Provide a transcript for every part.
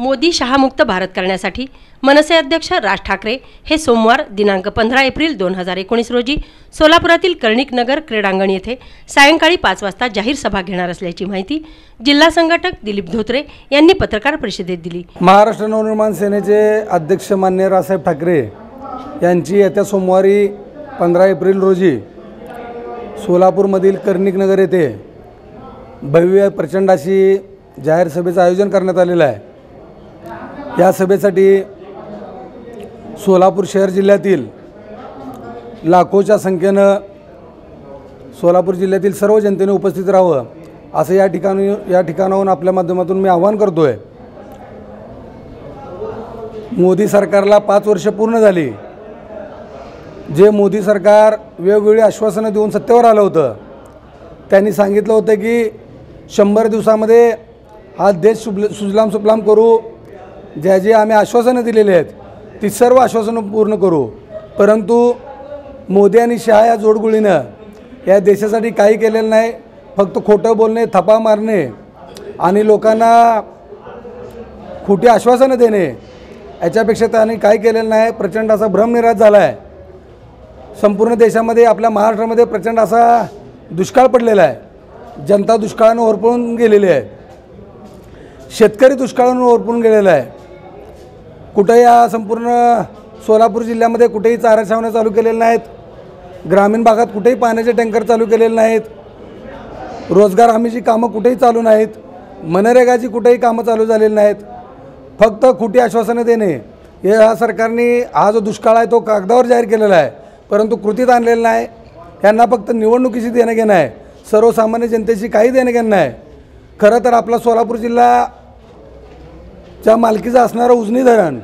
मोदी शहामुक्त भारत करण्यासाठी मनसे अध्यक्ष राज ठाकरे हे सोमवार दिनांक पंधरा एप्रिल दोन हजार एकोणीस रोजी सोलापुरातील कर्णिक नगर क्रीडांगण येथे सायंकाळी पाच वाजता जाहीर सभा घेणार असल्याची माहिती जिल्हा संघटक दिलीप धोत्रे यांनी पत्रकार परिषदेत दिली. महाराष्ट्र नवनिर्माण सेनेचे अध्यक्ष मान्य रावसाहेब ठाकरे यांची येत्या सोमवारी पंधरा एप्रिल रोजी सोलापूरमधील कर्णिक नगर येथे भव्य प्रचंड अशी जाहीर सभेचं आयोजन करण्यात आलेलं आहे. या सभेसाठी सोलापूर शहर जिल्ह्यातील लाखोच्या संख्येनं सोलापूर जिल्ह्यातील सर्व जनतेने उपस्थित राहावं असं या ठिकाणी या ठिकाणाहून आपल्या माध्यमातून मी आवाहन करतो आहे मोदी सरकारला पाच वर्ष पूर्ण झाली. जे मोदी सरकार वेगवेगळी आश्वासनं देऊन सत्तेवर आलं होतं त्यांनी सांगितलं होतं की शंभर दिवसामध्ये हा देश सुबल सुजलाम सुफलाम करू. ज्या जे आम्ही आश्वासनं दिलेली आहेत ती सर्व आश्वासनं पूर्ण करू. परंतु मोदी आणि शहा या जोडगुळीनं या देशासाठी काही केलेलं नाही फक्त खोटं बोलणे थपा मारणे आणि लोकांना खोटी आश्वासनं देणे याच्यापेक्षा त्यांनी काही केलेलं नाही. प्रचंड असा भ्रमनिराश झाला आहे संपूर्ण देशामध्ये आपल्या महाराष्ट्रामध्ये प्रचंड असा दुष्काळ पडलेला आहे. जनता दुष्काळानं ओरपळून गेलेली आहे. शेतकरी दुष्काळानं ओरपळून गेलेला आहे. कुठं या संपूर्ण सोलापूर जिल्ह्यामध्ये कुठेही चारा छावण्या चालू केलेल्या नाहीत. ग्रामीण भागात कुठेही पाण्याचे टँकर चालू केलेले नाहीत. रोजगार हमीची कामं कुठेही चालू नाहीत. मनरेगाची कुठेही कामं चालू झालेली नाहीत. फक्त खोटी आश्वासनं देणे. हे ह्या सरकारने हा जो दुष्काळ आहे तो कागदावर जाहीर केलेला आहे. परंतु कृतीत आणलेला नाही. यांना फक्त निवडणुकीशी देणं घेणं आहे. सर्वसामान्य जनतेशी काही देणं घेणं नाही. खरं तर आपला सोलापूर जिल्हा च्या मालकीचं असणारं उजनी धरण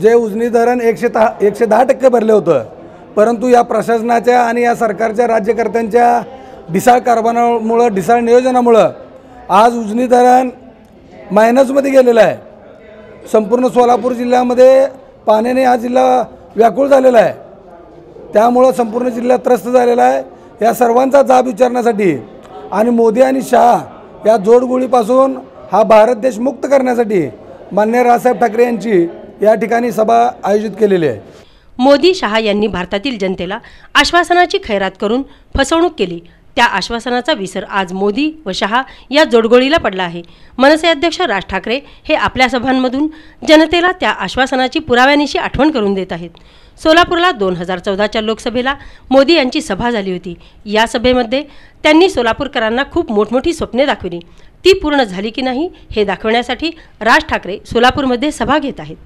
जे उजनी धरण एकशे दहा एकशे दहा टक्के भरले होतं. परंतु या प्रशासनाच्या आणि या सरकारच्या राज्यकर्त्यांच्या ढिसाळ कारभारामुळं ढिसाळ नियोजनामुळं आज उजनी धरण मायनसमध्ये गेलेलं आहे. संपूर्ण सोलापूर जिल्ह्यामध्ये पाण्याने हा जिल्हा व्याकुळ झालेला आहे. त्यामुळं संपूर्ण जिल्हा त्रस्त झालेला आहे. या सर्वांचा जाब विचारण्यासाठी आणि मोदी आणि शहा या जोडगोळीपासून हा भारत देश मुक्त करण्यासाठी मान्य रावसाहेब ठाकरे यांची या ठिकाणी सभा आयोजित केलेली आहे. मोदी शहा यांनी भारतातील जनतेला आश्वासनाची खैरात करून फसवणूक केली. त्या आश्वासनाचा विसर आज मोदी व शहा या जोडगोळीला पडला आहे. मनसे अध्यक्ष राज ठाकरे हे आपल्या सभांमधून जनतेला त्या आश्वासनाची पुराव्यानिशी आठवण करून देत आहेत. सोलापूरला दोन हजार चौदाच्या लोकसभेला मोदी यांची सभा झाली होती. या सभेमध्ये त्यांनी सोलापूरकरांना खूप मोठमोठी स्वप्ने दाखविली. ती पूर्ण झाली की नाही हे दाखवण्यासाठी राज ठाकरे सोलापूरमध्ये सभा घेत आहेत.